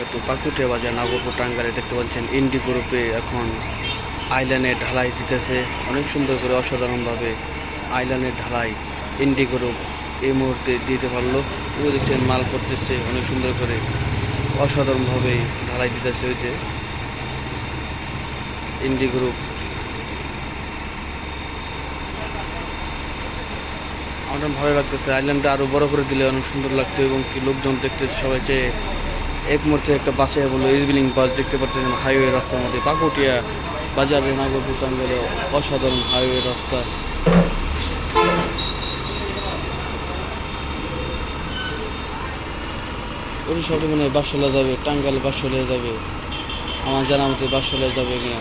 বারাকাতু পাকুটিয়া বাজার, নাগরপুর টাঙ্গারে দেখতে পাচ্ছেন ইন্ডি গ্রুপে এখন আইল্যান্ডের ঢালাই দিতেছে। অনেক সুন্দর করে অসাধারণভাবে আইল্যান্ডের ঢালাই ইন্ডি গ্রুপ এই মুহূর্তে দিতে পারল। পুরো দেখছেন, মাল করতেছে, অনেক সুন্দর করে অসাধারণভাবে ঢালাই দিতেছে ওই যে ইন্ডি গ্রুপ আমার ভালো লাগতেছে আইল্যান্ডটা আরও বড় করে দিলে অনেক সুন্দর লাগতো এবং কি লোকজন দেখতে সবাই যে এক মুহূর্তে একটা বাসে বলল ইজবিলিং বাস দেখতে পাচ্ছেন হাইওয়ে রাস্তার মধ্যে পাকুটিয়া বাজারে নাগর দোকান গেলে অসাধারণ হাইওয়ে রাস্তা। ওই সবাই মানে বাসলে যাবে টাঙ্গাল বাসলে যাবে। আমার জানা মতে বাসলে যাবে কিনা